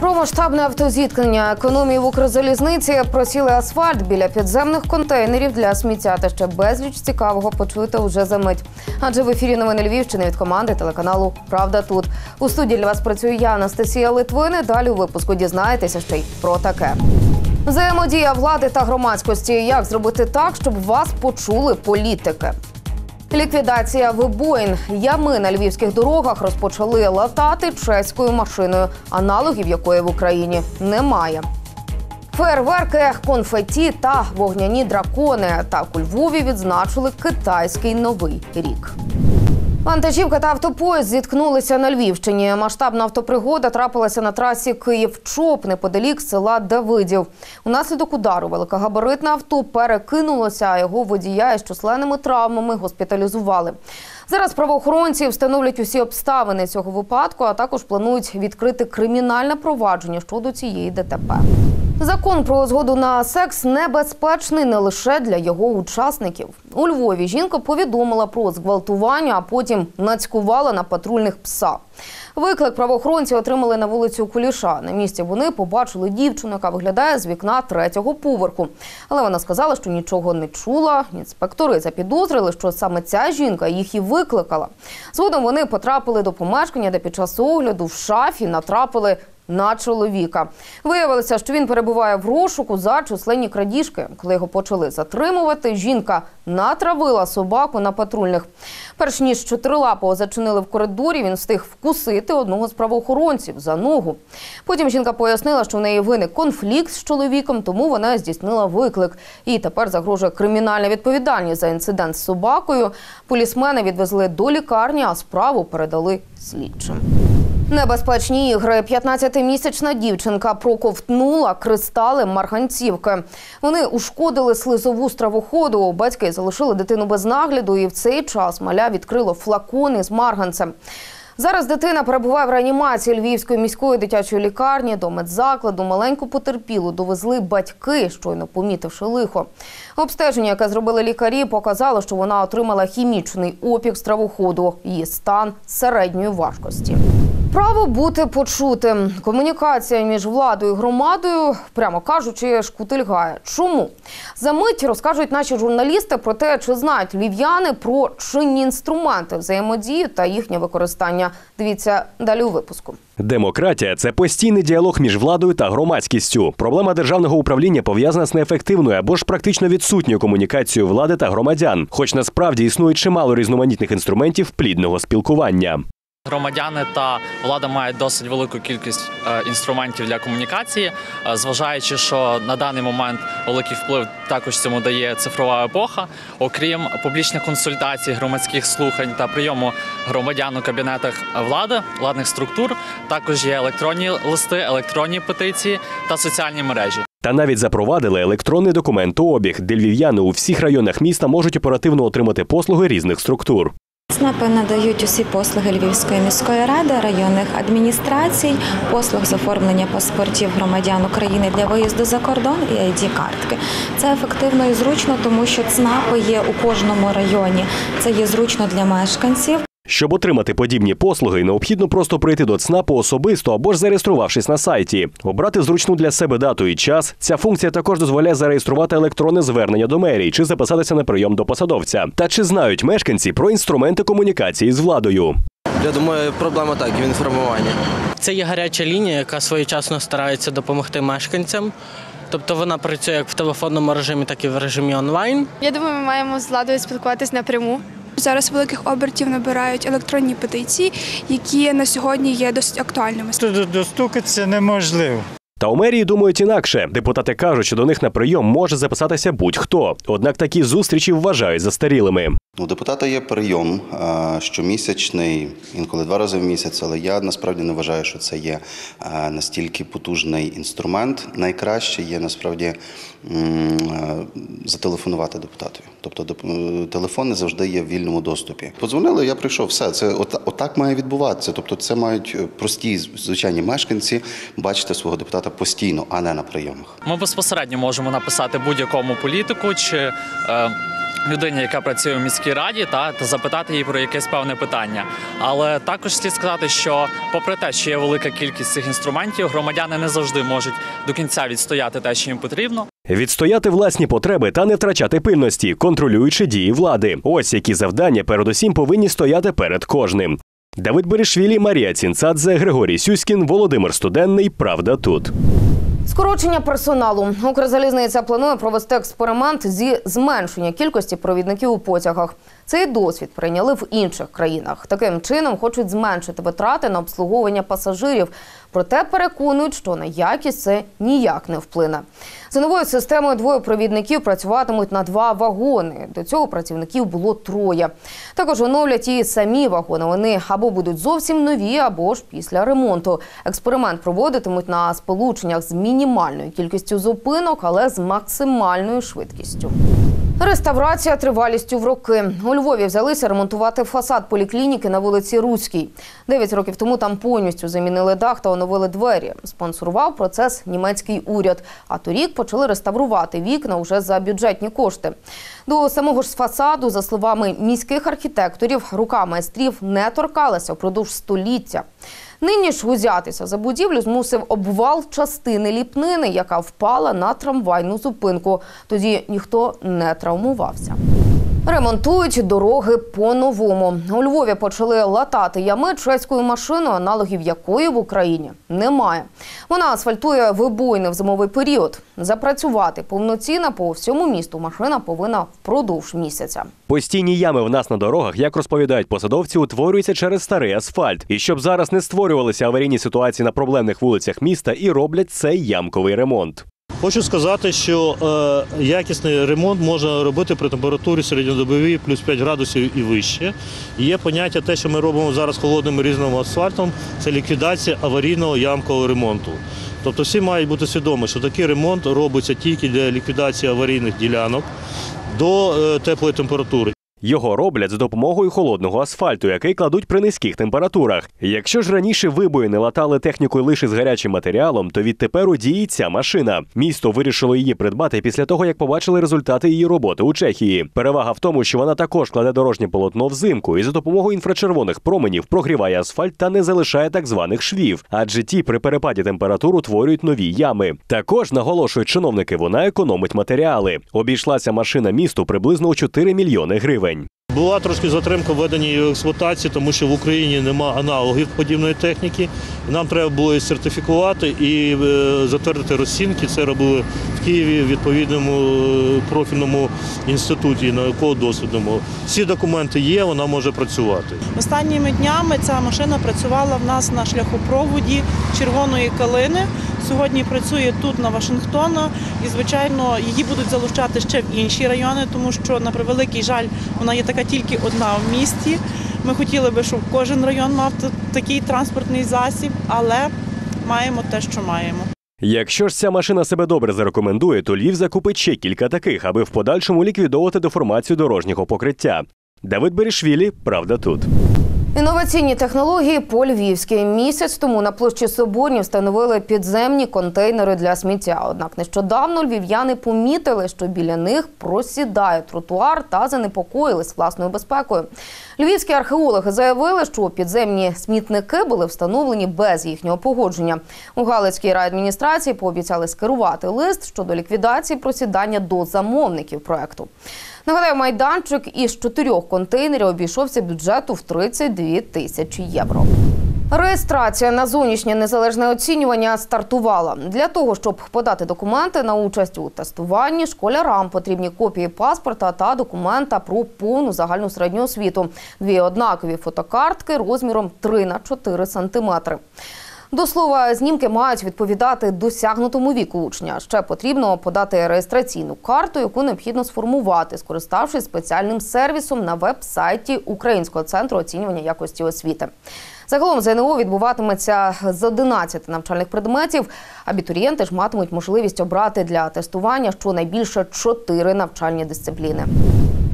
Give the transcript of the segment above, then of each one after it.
Про масштабне автозіткнення економії в Укрзалізниці просіли асфальт біля підземних контейнерів для сміття та ще безліч цікавого почуєте уже за мить. Адже в ефірі новини Львівщини від команди телеканалу Правда тут у студії для вас працюю я, Анастасія Литвини. Далі у випуску дізнаєтеся ще й про таке. Взаємодія влади та громадськості. Як зробити так, щоб вас почули політики? Ліквідація вибоїн. Ями на львівських дорогах розпочали латати чеською машиною, аналогів якої в Україні немає. Фейерверки, конфеті та вогняні дракони. Так у Львові відзначили китайський новий рік. Вантажівка та автопоїзд зіткнулися на Львівщині. Масштабна автопригода трапилася на трасі Київ-Чоп неподалік села Давидів. Унаслідок удару великогабаритне авто перекинулося, а його водія із численними травмами госпіталізували. Зараз правоохоронці встановлять усі обставини цього випадку, а також планують відкрити кримінальне провадження щодо цієї ДТП. Закон про згоду на секс небезпечний не лише для його учасників. У Львові жінка повідомила про зґвалтування, а потім нацькувала на патрульних пса. Виклик правоохоронці отримали на вулицю Куліша. На місці вони побачили дівчину, яка виглядає з вікна третього поверху. Але вона сказала, що нічого не чула. Інспектори запідозрили, що саме ця жінка їх і викликала. Згодом вони потрапили до помешкання, де під час огляду в шафі натрапили на чоловіка. Виявилося, що він перебуває в розшуку за численні крадіжки. Коли його почали затримувати, жінка натравила собаку на патрульних. Перш ніж чотирилапого зачинили в коридорі, він встиг вкусити одного з правоохоронців за ногу. Потім жінка пояснила, що в неї виник конфлікт з чоловіком, тому вона здійснила виклик. І тепер загрожує кримінальна відповідальність за інцидент з собакою. Полісмени відвезли до лікарні, а справу передали слідчим. Небезпечні ігри. 15-місячна дівчинка проковтнула кристали марганцівки. Вони ушкодили слизову стравоходу. Батьки залишили дитину без нагляду, і в цей час маля відкрило флакон із марганцем. Зараз дитина перебуває в реанімації Львівської міської дитячої лікарні до медзакладу. Маленьку потерпілу довезли батьки, щойно помітивши лихо. Обстеження, яке зробили лікарі, показало, що вона отримала хімічний опік стравоходу. Її стан середньої важкості. Право бути почутим. Комунікація між владою і громадою, прямо кажучи, шкутильгає. Чому? За мить розкажуть наші журналісти про те, чи знають львів'яни про чинні інструменти взаємодії та їхнє використання. Дивіться далі у випуску. Демократія це постійний діалог між владою та громадськістю. Проблема державного управління пов'язана з неефективною або ж практично відсутньою комунікацією влади та громадян, хоч насправді існує чимало різноманітних інструментів плідного спілкування. Громадяни та влада мають досить велику кількість е, інструментів для комунікації, е, зважаючи, що на даний момент великий вплив також цьому дає цифрова епоха. Окрім публічних консультацій, громадських слухань та прийому громадян у кабінетах влади, владних структур, також є електронні листи, електронні петиції та соціальні мережі. Та навіть запровадили електронний документообіг, де львів'яни у всіх районах міста можуть оперативно отримати послуги різних структур. ЦНАПи надають усі послуги Львівської міської ради, районних адміністрацій, послуг з оформлення паспортів громадян України для виїзду за кордон і id картки Це ефективно і зручно, тому що ЦНАПи є у кожному районі. Це є зручно для мешканців. Щоб отримати подібні послуги, необхідно просто прийти до ЦНАПу особисто або ж зареєструвавшись на сайті, обрати зручну для себе дату і час. Ця функція також дозволяє зареєструвати електронне звернення до мерії чи записатися на прийом до посадовця. Та чи знають мешканці про інструменти комунікації з владою? Я думаю, проблема так в інформуванні. Це є гаряча лінія, яка своєчасно старається допомогти мешканцям. Тобто вона працює як в телефонному режимі, так і в режимі онлайн. Я думаю, ми маємо з владою спілкуватись напряму. Зараз великих обертів набирають електронні петиції, які на сьогодні є досить актуальними. Тут достукатися неможливо. Та у мерії думають інакше. Депутати кажуть, що до них на прийом може записатися будь-хто. Однак такі зустрічі вважають застарілими. У депутата є прийом щомісячний, інколи два рази в місяць, але я насправді не вважаю, що це є настільки потужний інструмент. Найкраще є насправді зателефонувати депутатові. Тобто е, телефон не завжди є в вільному доступі. Подзвонили, я прийшов. Все це отак має відбуватися. Тобто, це мають е, прості звичайні мешканці бачити свого депутата постійно, а не на прийомах. Ми безпосередньо можемо написати будь-якому політику чи е, людині, яка працює в міській раді, та, та запитати її про якесь певне питання. Але також слід сказати, що попри те, що є велика кількість цих інструментів, громадяни не завжди можуть до кінця відстояти те, що їм потрібно. Відстояти власні потреби та не втрачати пильності, контролюючи дії влади. Ось які завдання передусім повинні стояти перед кожним. Давид Берешвілі, Марія Цінцадзе, Григорій Сюськін, Володимир Студенний. Правда тут. Скорочення персоналу. Укрзалізниця планує провести експеримент зі зменшення кількості провідників у потягах. Цей досвід прийняли в інших країнах. Таким чином хочуть зменшити витрати на обслуговування пасажирів. Проте переконують, що на якість це ніяк не вплине. За новою системою двоє провідників працюватимуть на два вагони. До цього працівників було троє. Також оновлять і самі вагони. Вони або будуть зовсім нові, або ж після ремонту. Експеримент проводитимуть на сполученнях з мінімальною кількістю зупинок, але з максимальною швидкістю. Реставрація тривалістю в роки. У Львові взялися ремонтувати фасад поліклініки на вулиці Руській. Дев'ять років тому там повністю замінили дах та оновили двері. Спонсорував процес німецький уряд. А торік почали реставрувати вікна уже за бюджетні кошти. До самого ж фасаду, за словами міських архітекторів, рука майстрів не торкалася впродовж століття. Нині ж узятися за будівлю змусив обвал частини ліпнини, яка впала на трамвайну зупинку. Тоді ніхто не травмувався. Ремонтують дороги по-новому. У Львові почали латати ями чеською машиною, аналогів якої в Україні немає. Вона асфальтує вибоїни в зимовий період. Запрацювати повноцінно по всьому місту машина повинна впродовж місяця. Постійні ями в нас на дорогах, як розповідають посадовці, утворюються через старий асфальт. І щоб зараз не створювалися аварійні ситуації на проблемних вулицях міста, і роблять цей ямковий ремонт. Хочу сказати, що е, якісний ремонт можна робити при температурі середньодобовій плюс 5 градусів і вище. Є поняття те, що ми робимо зараз холодним різним асфальтом, це ліквідація аварійного ямкового ремонту. Тобто всі мають бути свідомі, що такий ремонт робиться тільки для ліквідації аварійних ділянок до е, теплої температури. Його роблять за допомогою холодного асфальту, який кладуть при низьких температурах. Якщо ж раніше вибоїни латали технікою лише з гарячим матеріалом, то відтепер у дії ця машина. Місто вирішило її придбати після того, як побачили результати її роботи у Чехії. Перевага в тому, що вона також кладе дорожнє полотно взимку і за допомогою інфрачервоних променів прогріває асфальт та не залишає так званих швів, адже ті при перепаді температур утворюють нові ями. Також наголошують чиновники, вона економить матеріали. Обійшлася машина місту приблизно у 4 мільйони гривень. Була трошки затримка введення її в експлуатації, тому що в Україні нема аналогів подібної техніки. Нам треба було її сертифікувати і е, затвердити розцінки. Це робили в Києві в відповідному е, профільному інституті науково-дослідному. Всі документи є, вона може працювати. Останніми днями ця машина працювала в нас на шляхопроводі червоної калини. Сьогодні працює тут на Вашингтона, і звичайно її будуть залучати ще в інші райони, тому що на превеликий жаль вона є така тільки одна в місті. Ми хотіли би, щоб кожен район мав такий транспортний засіб, але маємо те, що маємо. Якщо ж ця машина себе добре зарекомендує, то Львів закупить ще кілька таких, аби в подальшому ліквідовувати деформацію дорожнього покриття. Давид Берішвілі, правда тут. Інноваційні технології по львівськи місяць тому на площі Соборні встановили підземні контейнери для сміття. Однак нещодавно львів'яни помітили, що біля них просідає тротуар та занепокоїлись власною безпекою. Львівські археологи заявили, що підземні смітники були встановлені без їхнього погодження. У Галицькій райадміністрації пообіцяли скерувати лист щодо ліквідації просідання до замовників проекту. Нагадаю, майданчик із чотирьох контейнерів обійшовся бюджету в 32 тисячі євро. Реєстрація на зовнішнє незалежне оцінювання стартувала. Для того, щоб подати документи на участь у тестуванні, школярам потрібні копії паспорта та документа про повну загальну середню освіту. Дві однакові фотокартки розміром 3 на 4 сантиметри. До слова, знімки мають відповідати досягнутому віку учня. Ще потрібно подати реєстраційну карту, яку необхідно сформувати, скориставшись спеціальним сервісом на веб-сайті Українського центру оцінювання якості освіти. Загалом ЗНО відбуватиметься з 11 навчальних предметів. Абітурієнти ж матимуть можливість обрати для тестування щонайбільше 4 навчальні дисципліни.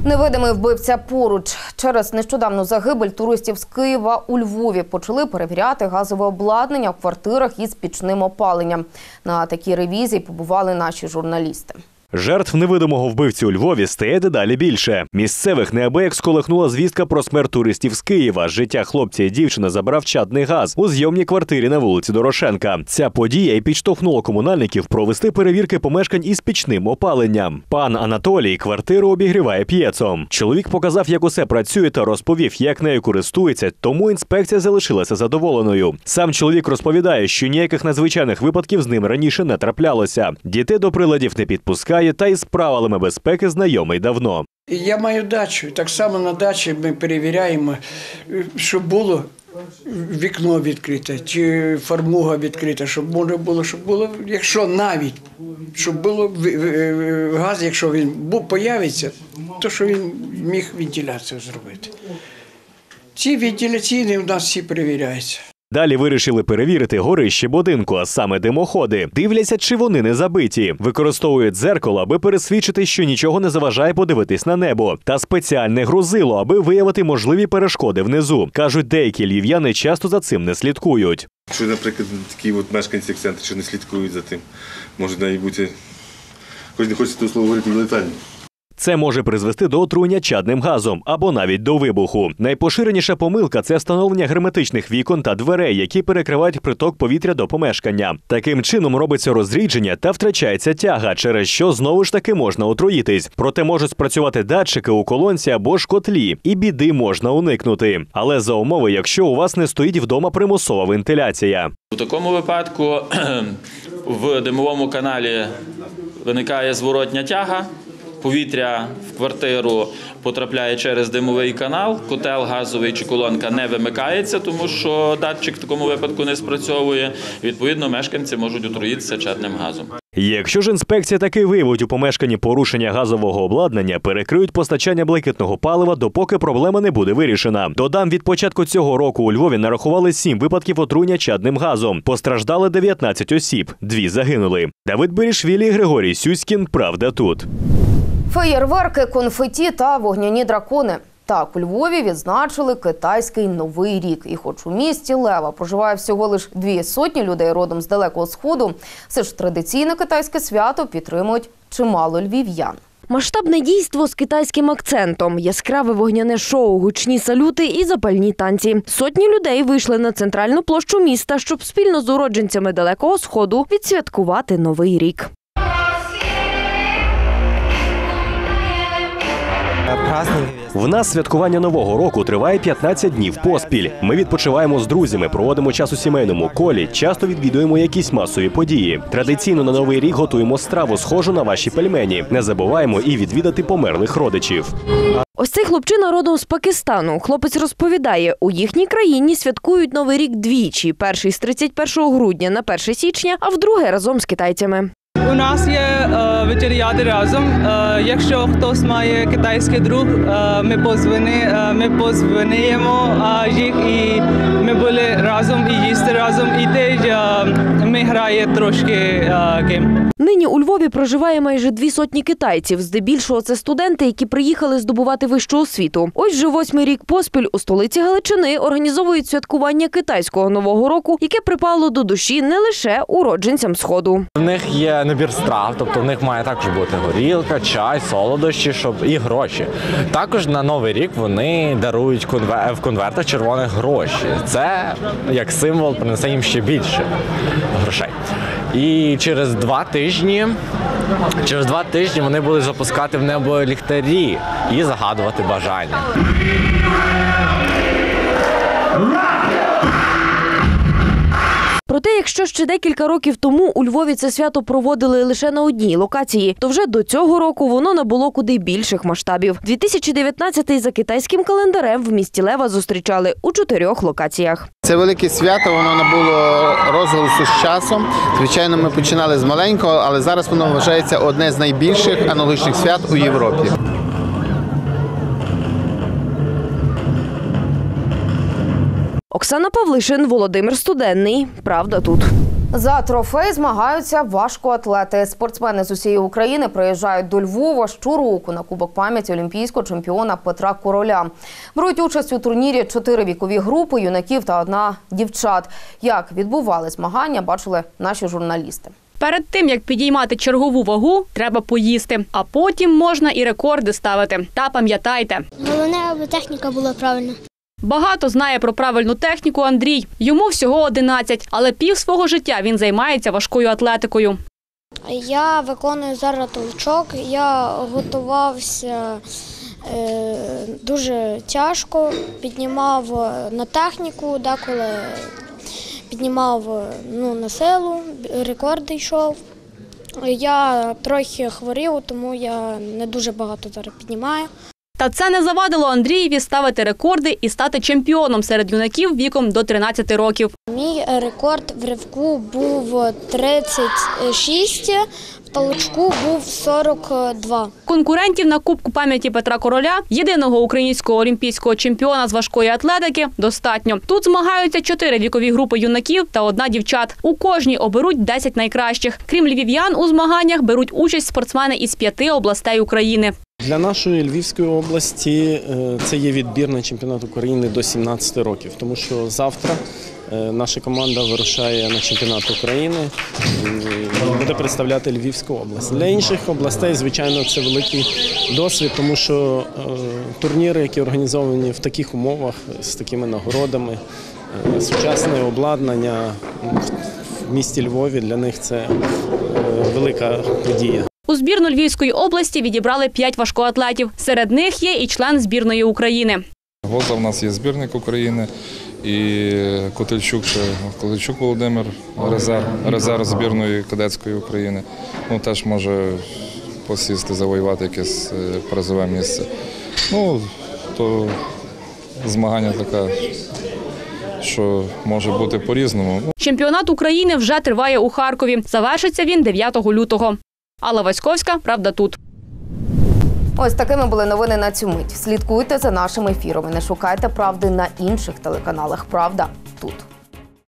Невидимий вбивця поруч через нещодавну загибель туристів з Києва у Львові почали перевіряти газове обладнання в квартирах із пічним опаленням. На такій ревізії побували наші журналісти. Жертв невидимого вбивці у Львові стає дедалі більше. Місцевих неабияк сколихнула звістка про смерть туристів з Києва. Життя хлопця і дівчини забрав чадний газ у зйомній квартирі на вулиці Дорошенка. Ця подія і підштовхнула комунальників провести перевірки помешкань із пічним опаленням. Пан Анатолій квартиру обігріває п'єцом. Чоловік показав, як усе працює, та розповів, як нею користується. Тому інспекція залишилася задоволеною. Сам чоловік розповідає, що ніяких надзвичайних випадків з ним раніше не траплялося. Дітей до приладів не підпускає, та із правилами безпеки знайомий давно. Я маю дачу. Так само на дачі ми перевіряємо, щоб було вікно відкрите, чи фармуга відкрита, щоб можна було, щоб було, якщо навіть, щоб було газ, якщо він появиться, то що він міг вентиляцію зробити. Ці вентиляційні в нас всі перевіряються. Далі вирішили перевірити горище будинку, а саме димоходи. Дивляться, чи вони не забиті. Використовують дзеркало, аби пересвідчити, що нічого не заважає подивитись на небо, та спеціальне грузило, аби виявити можливі перешкоди внизу. кажуть, деякі львів'яни часто за цим не слідкують. Якщо, наприклад, такі от мешканці як центру, що не слідкують за тим, може навіть бути, хоч не хочеться того слова говорити, летальні. Це може призвести до отруєння чадним газом або навіть до вибуху. Найпоширеніша помилка це встановлення герметичних вікон та дверей, які перекривають приток повітря до помешкання. Таким чином робиться розрідження та втрачається тяга, через що знову ж таки можна отруїтись. Проте можуть спрацювати датчики у колонці або ж котлі, і біди можна уникнути. Але за умови, якщо у вас не стоїть вдома примусова вентиляція. У такому випадку в димовому каналі виникає зворотня тяга. Повітря в квартиру потрапляє через димовий канал, котел газовий чи колонка не вимикається, тому що датчик в такому випадку не спрацьовує. Відповідно, мешканці можуть отруїтися чадним газом. Якщо ж інспекція таки виявить у помешканні порушення газового обладнання, перекриють постачання блакитного палива, допоки проблема не буде вирішена. Додам, від початку цього року у Львові нарахували сім випадків отруєння чадним газом. Постраждали 19 осіб, дві загинули. Давид Берішвілі Григорій Сюськін. Правда тут. Феєрверки, конфеті та вогняні дракони. Так, у Львові відзначили китайський новий рік. І хоч у місті Лева проживає всього лиш дві сотні людей родом з далекого сходу, все ж традиційне китайське свято підтримують чимало львів'ян. Масштабне дійство з китайським акцентом, яскраве вогняне шоу, гучні салюти і запальні танці. Сотні людей вийшли на центральну площу міста, щоб спільно з уродженцями далекого сходу відсвяткувати новий рік. В нас святкування нового року триває 15 днів поспіль. Ми відпочиваємо з друзями, проводимо час у сімейному колі, часто відвідуємо якісь масові події. Традиційно на новий рік готуємо страву, схожу на ваші пельмені. Не забуваємо і відвідати померлих родичів. Ось цей хлопчина родом з Пакистану. Хлопець розповідає, у їхній країні святкують новий рік двічі: перший з 31 грудня на 1 січня, а вдруге разом з китайцями. У нас є е, вечеряти разом. Е, якщо хтось має китайський друг, е, ми позвони, ми позвонимо їх і ми були разом і їсти разом. І теж ми граємо трошки гейм. Нині у Львові проживає майже дві сотні китайців. Здебільшого це студенти, які приїхали здобувати вищу освіту. Ось вже восьмий рік поспіль у столиці Галичини організовують святкування китайського нового року, яке припало до душі не лише уродженцям сходу. В них є набір страв, тобто в них має також бути горілка, чай, солодощі, щоб і гроші. Також на новий рік вони дарують конве- в конвертах червоних гроші. Це як символ принесе їм ще більше грошей. І через два тижні, через два тижні вони будуть запускати в небо ліхтарі і загадувати бажання. Проте, якщо ще декілька років тому у Львові це свято проводили лише на одній локації, то вже до цього року воно набуло куди більших масштабів. 2019-й за китайським календарем в місті Лева зустрічали у чотирьох локаціях. Це велике свято, воно набуло розголосу з часом. Звичайно, ми починали з маленького, але зараз воно вважається одне з найбільших аналогічних свят у Європі. Оксана Павлишин, Володимир Студенний. Правда тут. За трофей змагаються важкоатлети. Спортсмени з усієї України приїжджають до Львова щороку на Кубок пам'яті олімпійського чемпіона Петра Короля. Беруть участь у турнірі чотири вікові групи юнаків та одна дівчат. Як відбували змагання, бачили наші журналісти. Перед тим як підіймати чергову вагу, треба поїсти, а потім можна і рекорди ставити. Та пам'ятайте, Головне, аби техніка була правильна. Багато знає про правильну техніку Андрій. Йому всього 11, але пів свого життя він займається важкою атлетикою. Я виконую зараз толчок. Я готувався е, дуже тяжко, піднімав е, на техніку, деколи піднімав е, ну, на силу, рекорди йшов. Я трохи хворів, тому я не дуже багато зараз піднімаю. Та це не завадило Андрієві ставити рекорди і стати чемпіоном серед юнаків віком до 13 років. Мій рекорд в ривку був 36, в толчку був 42. Конкурентів на Кубку пам'яті Петра Короля, єдиного українського олімпійського чемпіона з важкої атлетики, достатньо. Тут змагаються чотири вікові групи юнаків та одна дівчат. У кожній оберуть 10 найкращих. Крім львів'ян, у змаганнях беруть участь спортсмени із п'яти областей України. Для нашої Львівської області е, це є відбір на чемпіонат України до 17 років, тому що завтра е, наша команда вирушає на чемпіонат України і буде представляти Львівську область. Для інших областей, звичайно, це великий досвід, тому що е, турніри, які організовані в таких умовах з такими нагородами, сучасне обладнання в місті Львові для них це велика подія. У збірну Львівської області відібрали п'ять важкоатлетів. Серед них є і член збірної України. Гоза в нас є збірник України і Котельчук, ще Котельчук Володимир, резерв, резерв збірної кадетської України. Ну, теж може посісти, завоювати якесь е, призове місце. Ну, то змагання таке, що може бути по-різному. Чемпіонат України вже триває у Харкові. Завершиться він 9 лютого. Алла Васьковська, правда, тут. Ось такими були новини на цю мить. Слідкуйте за нашим ефіром і не шукайте правди на інших телеканалах. Правда тут.